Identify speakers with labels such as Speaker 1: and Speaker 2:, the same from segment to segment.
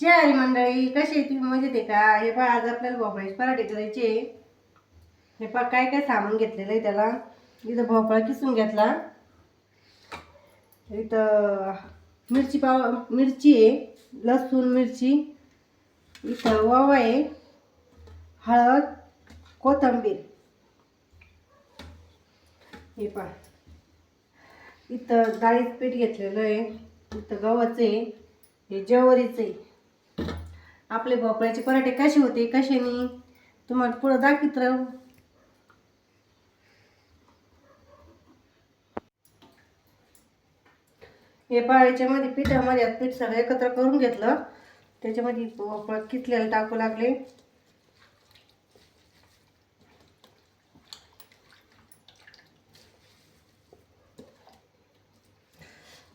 Speaker 1: जय हरी मंडळी कशी आहे तुम्ही मजेत आहे का? हे पहा आज आपल्याला भोपळ्याचे पराठे करायचे आहे. हे पहा काय काय सामान घेतलेलं आहे त्याला. इथं भोपळा किसून घेतला. इथं मिरची पाव मिरची आहे लसूण मिरची. इथं ओवा आहे हळद कोथिंबीर. हे पहा. इथं डाळीचं पीठ घेतलेलं आहे. इथं गव्हाचं आहे. हे ज्वारीचं आहे. आपले भोपळ्याचे पराठे कसे होते कशाने तुम्हाला पुढं दाखवित राहू. हे पहा याच्यामध्ये पिठामध्ये पीठ सगळं एकत्र करून घेतलं. त्याच्यामध्ये भोपळा कितल्याला टाकू लागले.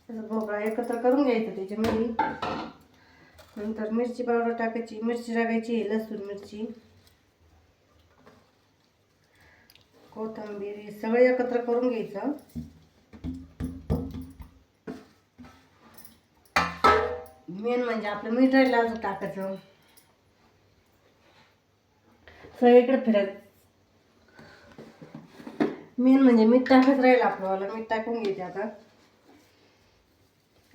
Speaker 1: भोपळा एकत्र करून घ्यायचं त्याच्यामध्ये. नंतर मिरची पावडर टाकायची मिरची टाकायची लसूण मिरची. कोथंबीर हे सगळे एकत्र करून घ्यायचं. मेन म्हणजे आपलं मीठ राहिलं असं टाकायचं. सगळीकडे फिरायचं मेन म्हणजे मीठ टाकत राहील आपलं मीठ टाकून घ्यायचं आता.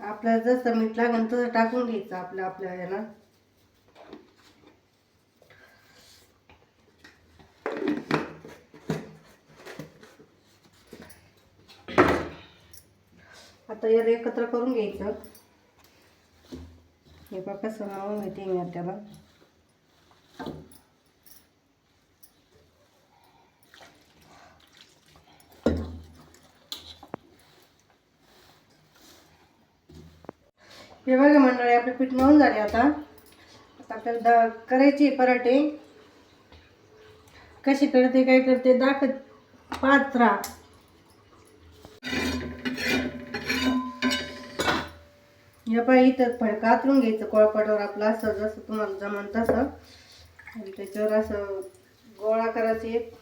Speaker 1: आपल्याला जसं मीठ लागेल तसं टाकून घ्यायचं आपलं आपल्या ह्याला. आता याला एकत्र करून घ्यायचं. हे बघा कसं माहिती आहे मी आता त्याला. हे बघा मंडळी आपले पीठ मळून झाले आता. आता आपल्याला दा करायचे पराठे. कसे करते काय करते दाखत पात्रा राहा. या पाय इथं फळ कातरून घ्यायचं कोळपाटावर आपलं असं जसं तुम्हाला जमन तसं. आणि त्याच्यावर असं गोळा करायचे एक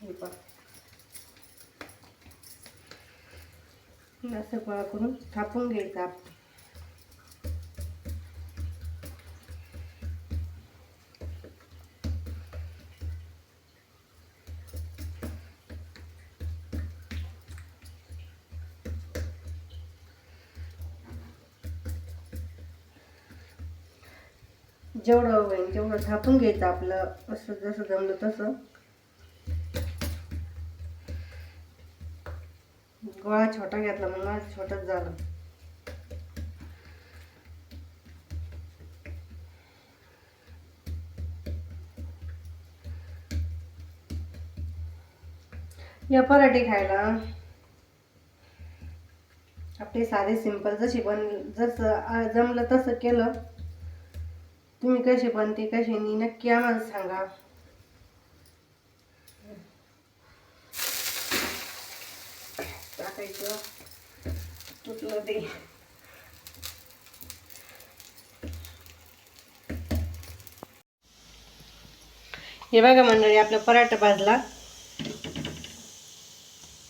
Speaker 1: हे पहा असं गोळा करून थापून घ्यायचं आपण. जेवढं होईल तेवढं थापून घ्यायचं आपलं. असं जसं जमलं तसं. गोळा छोटा घेतला म्हणून आज झालं. या पराठे खायला आपले साधे सिंपल जशी पण जसं जमलं तसं केलं. तुम्ही कसे बनते कसे नाही नक्की आम्हाला सांगा. टाकायचं. तुटलं ते. हे बघा मंडळी आपला पराठा भाजला.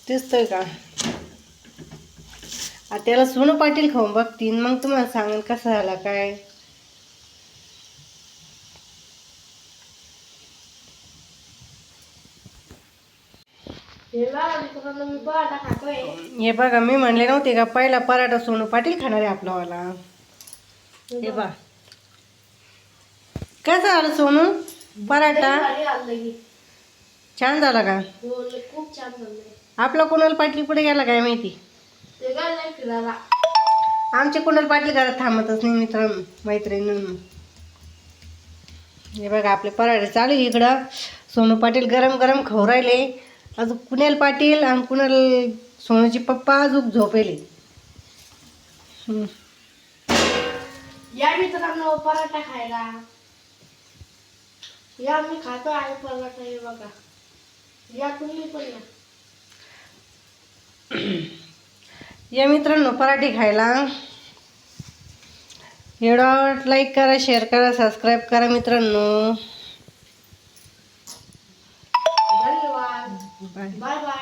Speaker 1: दिसतोय का? त्याला सोनू पाटील खाऊन बघतीन. मग तुम्हाला सांगेन कसा झाला काय. हे बघा मी म्हणले नव्हते का पहिला पराठा सोनू पाटील खाणार आहे आपलावाला हे बा कसं झालं सोनू? पराठा? छान झाला का?
Speaker 2: खूप छान झालंय
Speaker 1: आपला कुणाल पाटील पुढे गेला काय माहिती? आमचे कुणाल पाटील घरात थांबतच नाही मित्र मैत्रिणी. हे बघा आपले पराठे चालू आहे इकडं. सोनू पाटील गरम गरम खाऊ राहिले. अजून कुणाल पाटील आणि कुणाल सोनूचे पप्पा अजून झोपेले.
Speaker 2: या मित्रांनो पराठा खायला. या मी खातो आहे पराठा हे बघा. या तुम्ही पण या.
Speaker 1: या मित्रांनो पराठे खायला. एवढा लाईक करा शेअर करा सबस्क्राईब करा मित्रांनो. Bay
Speaker 2: bay.